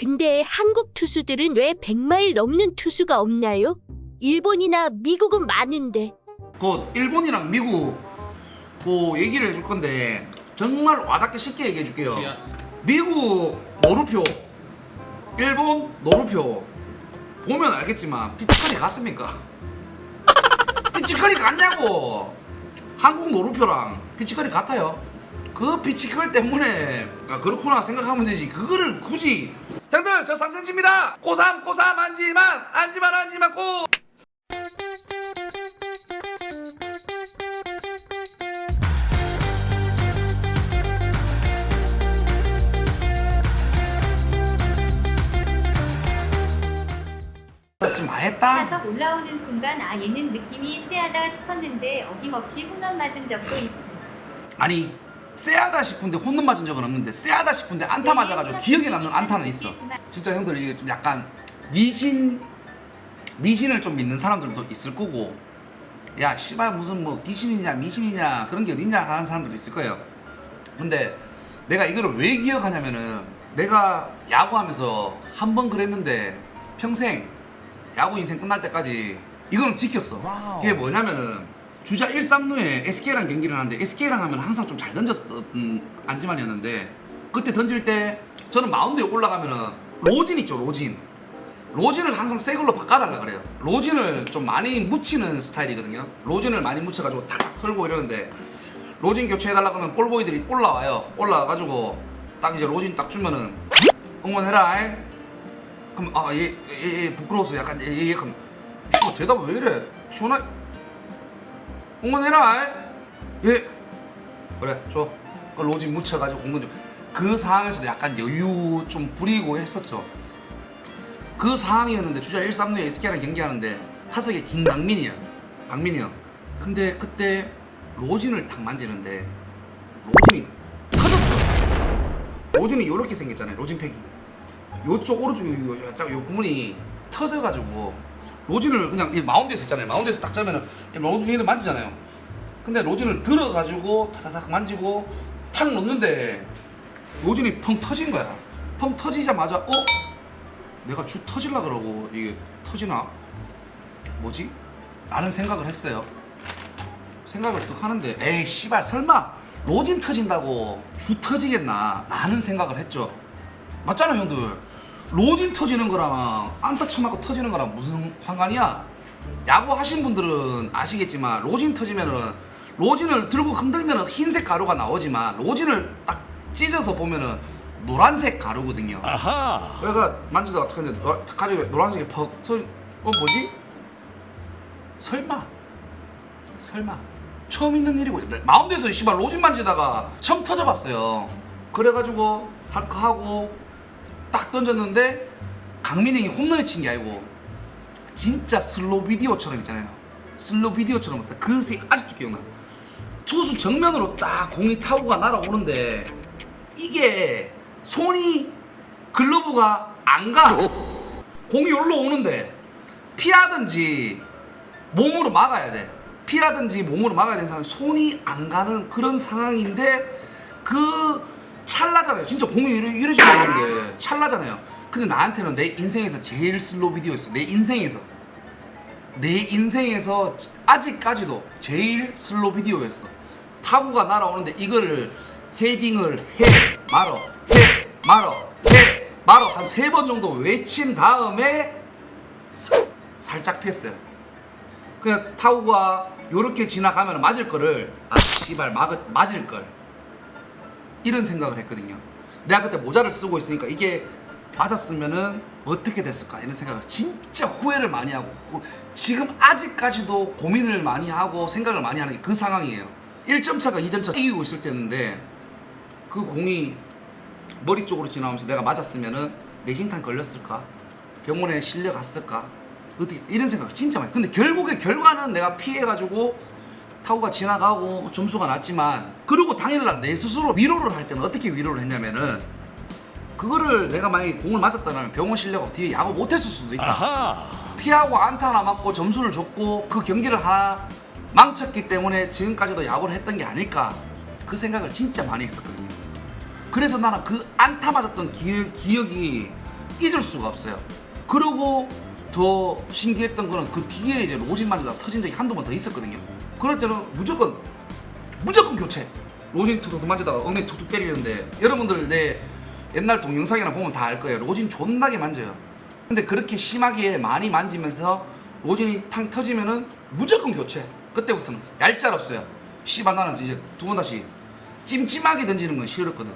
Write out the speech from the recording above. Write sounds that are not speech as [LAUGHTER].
근데 한국 투수들은 왜 100마일 넘는 투수가 없나요? 일본이나 미국은 많은데. 그 일본이랑 미국 그 얘기를 해줄 건데 정말 와닿게 쉽게 얘기해 줄게요. 미국 노루표, 일본 노루표 보면 알겠지만 피치컬이 같습니까? [LAUGHS] 피치컬이 같냐고. 한국 노루표랑 피치컬이 같아요. 그 피치컬 때문에 아, 그렇구나 생각하면 되지. 그거를 굳이 형들 저 3cm입니다. 고3 고3 안지만 안지만 안지만 고. 좀 많했다. 타석 올라오는 순간 아 얘는 느낌이 쎄하다 싶었는데 어김없이 홈런 맞은 적도 있음. 아니 쎄하다 싶은데 홈런 맞은 적은 없는데 쎄하다 싶은데 안타 맞아가지고 기억에 남는 안타는 있어. 진짜 형들 이게 좀 약간 미신 미신을 좀 믿는 사람들도 있을 거고 야 씨발 무슨 뭐 귀신이냐 미신이냐 그런 게 어딨냐 하는 사람들도 있을 거예요. 근데 내가 이거를 왜 기억하냐면은 내가 야구하면서 한 번 그랬는데 평생 야구 인생 끝날 때까지 이거는 지켰어. 그게 뭐냐면은 주자 1, 3루에 SK랑 경기를 하는데 SK랑 하면 항상 좀 잘 던졌던 안지만이었는데 그때 던질 때 저는 마운드에 올라가면은 로진 있죠 로진. 로진을 항상 새 걸로 바꿔달라 그래요. 로진을 좀 많이 묻히는 스타일이거든요. 로진을 많이 묻혀가지고 탁 털고 이러는데 로진 교체해달라 그러면 볼보이들이 올라와요. 올라와가지고 딱 이제 로진 딱 주면은 응원해라. 이. 그럼 아얘얘 얘, 얘 부끄러워서 약간 얘, 얘 그럼 뭐 대답 왜 이래? 시원하 응원해라. 예. 그래 줘 그 로진 묻혀가지고 공건 좀그 상황에서도 약간 여유 좀 부리고 했었죠. 그 상황이었는데 주자 1, 3루에 SK랑 경기하는데 타석에 김강민이야. 강민이요. 근데 그때 로진을 탁 만지는데 로진이 터졌어. 로진이 요렇게 생겼잖아요 로진 팩이 요쪽 오른쪽 요, 요, 요, 요, 요 부분이 터져가지고 로진을 그냥 이 마운드에서 있잖아요. 마운드에서 딱 짜면은 이 로진을 만지잖아요. 근데 로진을 들어가지고 타타닥 만지고 탁 놓는데 로진이 펑 터진 거야. 펑 터지자마자 어? 내가 주 터질라 그러고 이게 터지나? 뭐지? 라는 생각을 했어요. 생각을 또 하는데 에이 씨발 설마 로진 터진다고 주 터지겠나? 라는 생각을 했죠. 맞잖아 형들 로진 터지는 거랑 안타 쳐 맞고 터지는 거랑 무슨 상관이야? 야구 하신 분들은 아시겠지만 로진 터지면은 로진을 들고 흔들면은 흰색 가루가 나오지만 로진을 딱 찢어서 보면은 노란색 가루거든요. 아하. 얘가 만지다가 어떻게 하는데 노- 가지고 노란색이 퍽 소리 어 뭐지? 설마. 설마. 처음 있는 일이고. 마운드에서 씨발 로진 만지다가 처음 터져봤어요. 그래가지고 할까 하고 딱 던졌는데 강민이 형이 홈런을 친 게 아니고 진짜 슬로우 비디오처럼 있잖아요 슬로우 비디오처럼 그색 아직도 기억나 투수 정면으로 딱 공이 타구가 날아오는데 이게 손이 글러브가 안 가. 공이 여기로 오는데 피하든지 몸으로 막아야 돼. 피하든지 몸으로 막아야 되는 상황 손이 안 가는 그런 상황인데 그 찰나잖아요. 진짜 공이 이래, 이래지고 오는데 찰나잖아요. 근데 나한테는 내 인생에서 제일 슬로우 비디오였어. 내 인생에서. 내 인생에서 아직까지도 제일 슬로우 비디오였어. 타구가 날아오는데 이거를 헤딩을 해 말어 해 말어 해 말어 한 세 번 정도 외친 다음에 사- 살짝 피했어요. 그냥 타구가 요렇게 지나가면 맞을 거를 아 씨발 막 맞을 걸 이런 생각을 했거든요. 내가 그때 모자를 쓰고 있으니까 이게 맞았으면은 어떻게 됐을까 이런 생각을 진짜 후회를 많이 하고 고- 지금 아직까지도 고민을 많이 하고 생각을 많이 하는 게 그 상황이에요. 1점 차가 2점 차 이기고 있을 때였는데 그 공이 머리 쪽으로 지나오면서 내가 맞았으면은 내신탄 걸렸을까? 병원에 실려 갔을까? 어떻게 이런 생각을 진짜 많이. 근데 결국에 결과는 내가 피해 가지고 타구가 지나가고 점수가 났지만 그리고 당일날 내 스스로 위로를 할 때는 어떻게 위로를 했냐면은 그거를 내가 만약에 공을 맞았다면 병원 실려가 뒤에 야구 못했을 수도 있다. 아하. 피하고 안타 하나 맞고 점수를 줬고 그 경기를 하나 망쳤기 때문에 지금까지도 야구를 했던 게 아닐까 그 생각을 진짜 많이 했었거든요. 그래서 나는 그 안타 맞았던 기억, 기억이 잊을 수가 없어요. 그리고 더 신기했던 거는 그 뒤에 이제 로진 만지다 터진 적이 한두 번 더 있었거든요. 그럴 때는 무조건 무조건 교체. 로진 툭툭 만지다가 엉덩이 툭툭 때리는데 여러분들 내 옛날 동영상이나 보면 다 알 거예요. 로진 존나게 만져요. 근데 그렇게 심하게 많이 만지면서 로진이 탕 터지면은 무조건 교체. 그때부터는 얄짤 없어요. 씨발 나는 이제 두 번 다시 찜찜하게 던지는 건 싫었거든.